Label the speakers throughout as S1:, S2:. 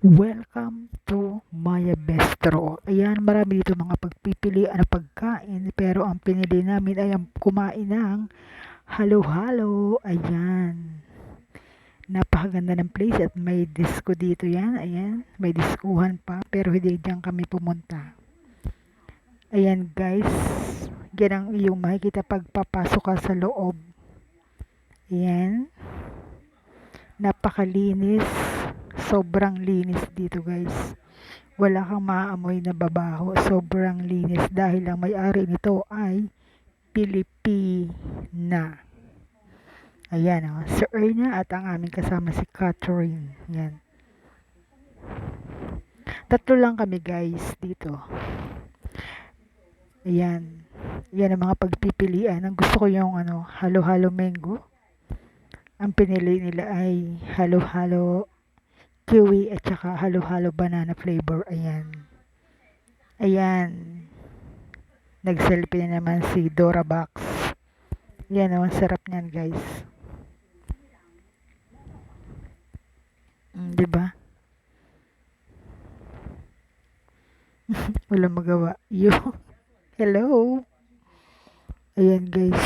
S1: Welcome to Maya Bistro. Ayan, marami dito mga pagpipilian na pagkain. Pero ang pinili namin ay ang kumain ng halo-halo. Ayan. Napakaganda ng place at may disco dito yan. Ayan, may diskuhan pa. Pero hindi dyan kami pumunta. Ayan guys, yan ang iyong makikita pagpapasok ka sa loob. Ayan. Napakalinis. Sobrang linis dito guys. Wala kang maamoy na babaho. Sobrang linis dahil ang may-ari nito ay Pilipina. Ayan o. Oh. Si Erna at ang aming kasama si Catherine. Yan. Tatlo lang kami guys dito. Ayan. Yan ang mga pagpipilian. Ang gusto ko yung ano, halo-halo mango. Ang pinili nila ay halo-halo kiwi at saka halo-halo banana flavor. Ayan. Ayan. Nag-selfie na naman si Dora Box. Yan oh, ang sarap niyan, guys. Mm, 'Di ba? Wala magawa. Yo. Hello. Ayan, guys.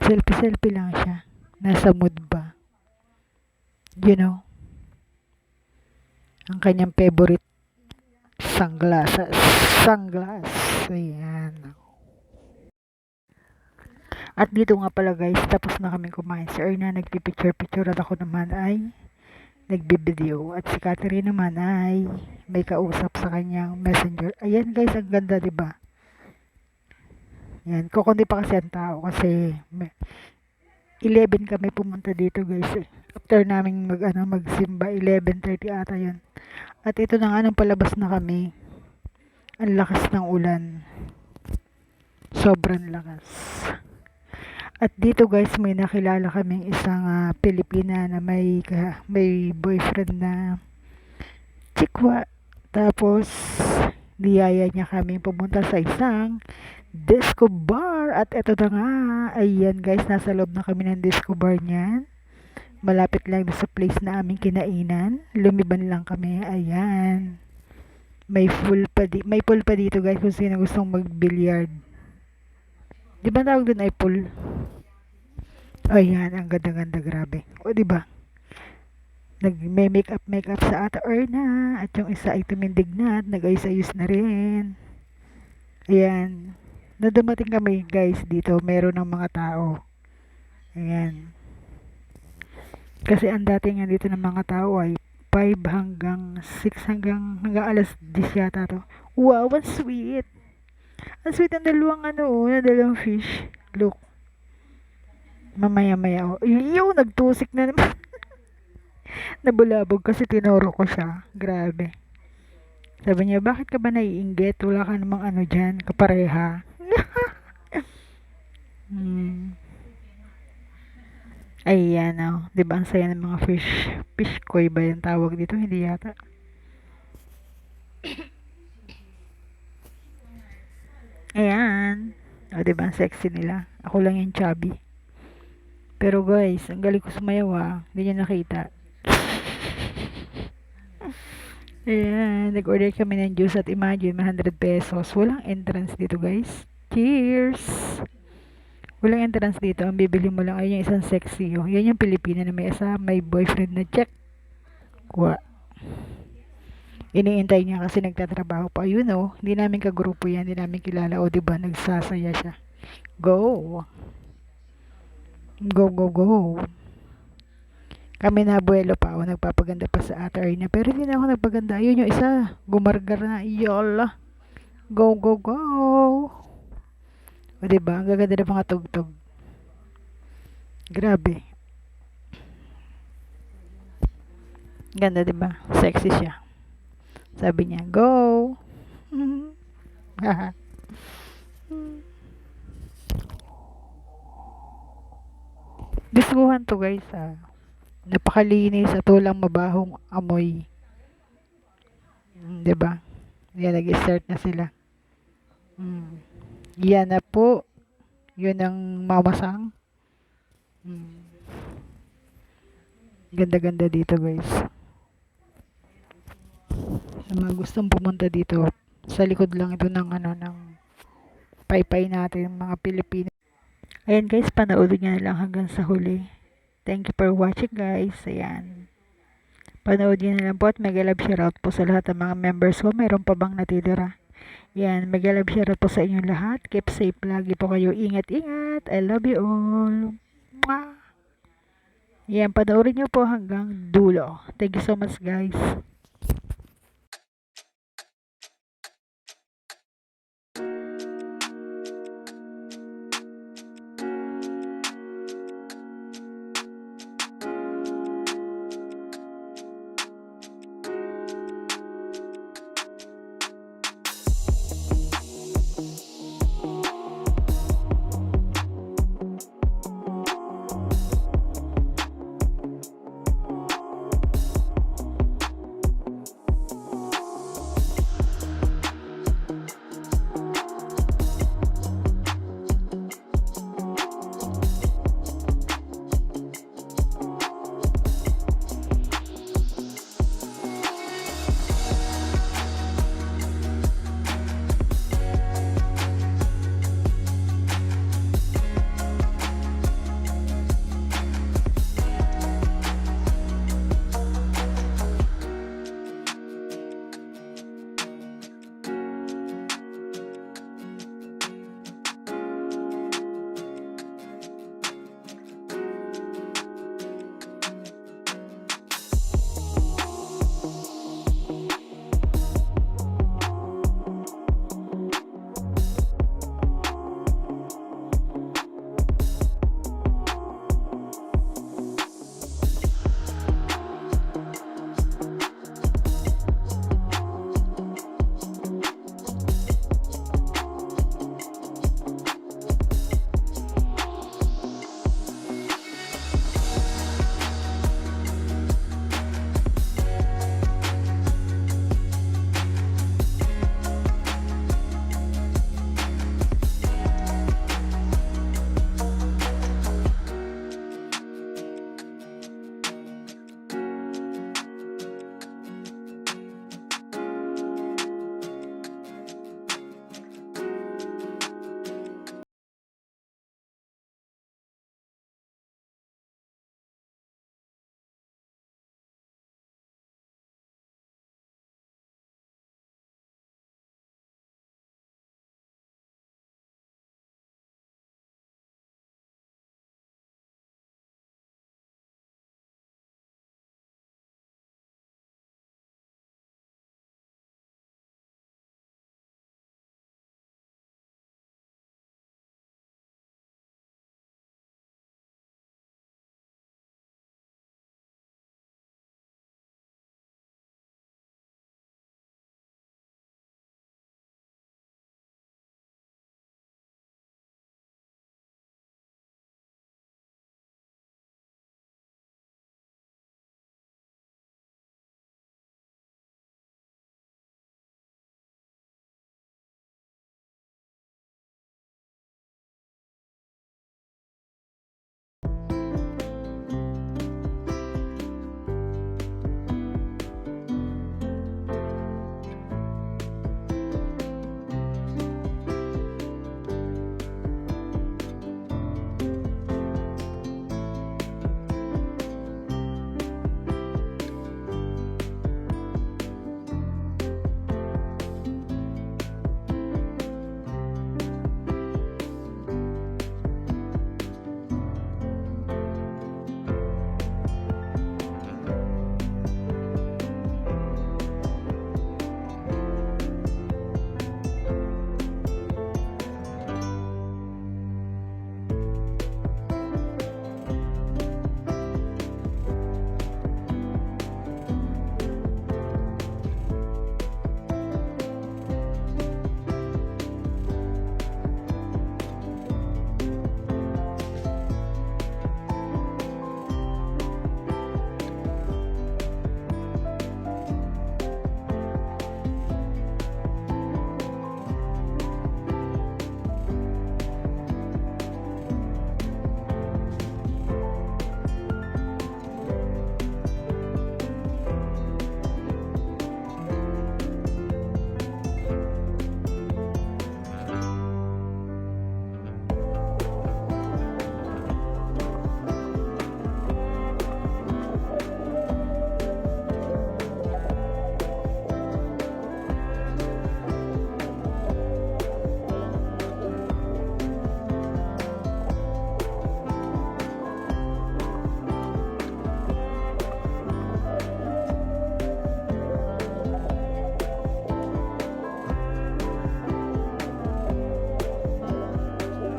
S1: Selfie-selfie lang siya. Nasa mood ba? You know? Ang kanyang favorite sunglasses. Sunglass. Ayan. At dito nga pala guys, tapos na kami kumain. Si Erna nagpipicture-picture at ako naman ay nagbibideo. At si Catherine naman ay may kausap sa kanyang messenger. Ayan guys, ang ganda ba diba? Yan, kukundi pa kasi ang tao kasi 11 kami pumunta dito guys eh. After naming mag, ano, magsimba, 11.30 ata yun. At ito na nga nang palabas na kami. Ang lakas ng ulan. Sobrang lakas. At dito guys, may nakilala kaming isang uh, Pilipina na may uh, may boyfriend na chikwa. Tapos niyaya niya kami pumunta sa isang disco bar. At ito na nga, ayan guys, nasa loob na kami ng disco bar niyan malapit lang sa place na aming kinainan. Lumiban lang kami. Ayan. May pool pa di may pool pa dito guys kung sino gustong mag-billiard. Di ba tawag doon ay pool? Ayan, ang ganda-ganda grabe. O di ba? Nag may make-up make-up sa ata Erna at yung isa ay tumindig na at nag-ayos-ayos na rin. Ayan. Na kami guys dito, meron ng mga tao. Ayan. Kasi ang dating nga dito ng mga tao ay 5 hanggang 6 hanggang hanggang alas 10 yata to. Wow, ang sweet. Ang sweet ng dalawang ano, oh, ng dalawang fish. Look. Mamaya-maya, oh. Iyo, nagtusik na naman. Nabulabog kasi tinuro ko siya. Grabe. Sabi niya, bakit ka ba naiinggit? Wala ka namang ano dyan, kapareha. Hmm. Ayan, oh. Di ba ang saya ng mga fish? Fish koi ba yung tawag dito? Hindi yata. Ayan. O, di ba? Sexy nila. Ako lang yung chubby. Pero guys, ang galing ko sumayaw ah. Hindi niya nakita. Ayan. Nag-order kami ng juice at imagine, 100 pesos. Walang entrance dito guys. Cheers! Walang entrance dito. Ang bibili mo lang ay yung isang sexy. Oh. Yan yung Pilipina na may isa, may boyfriend na check. Kuha. Iniintay niya kasi nagtatrabaho pa. Yun oh. Hindi namin kagrupo yan. Hindi namin kilala. O diba, nagsasaya siya. Go. Go, go, go. Kami na abuelo pa. O, nagpapaganda pa sa atay niya. Pero hindi na ako nagpaganda. Yun yung isa. Gumargar na. Yola. Go, go, go. O diba? Ang gaganda ng mga tugtog. Grabe. Ganda diba? Sexy siya. Sabi niya, go! Diskuhan to guys ah. Napakalinis at walang mabahong amoy. Mm, 'Di ba? Yan nag-start na sila. Mm. Yan na po. Yun ang mamasang. Hmm. Ganda-ganda dito guys. Sa mga gustong pumunta dito, sa likod lang ito ng ano ng paypay natin mga Pilipino. Ayan guys, panoorin nyo na lang hanggang sa huli. Thank you for watching guys. Ayan. Panoodin na lang po at mega love shoutout po sa lahat ng mga members ko. Mayroon pa bang natitira? Yan, mega love shoutout po sa inyong lahat. Keep safe lagi po kayo. Ingat-ingat. I love you all. Mwah! Yan, panoorin nyo po hanggang dulo. Thank you so much guys.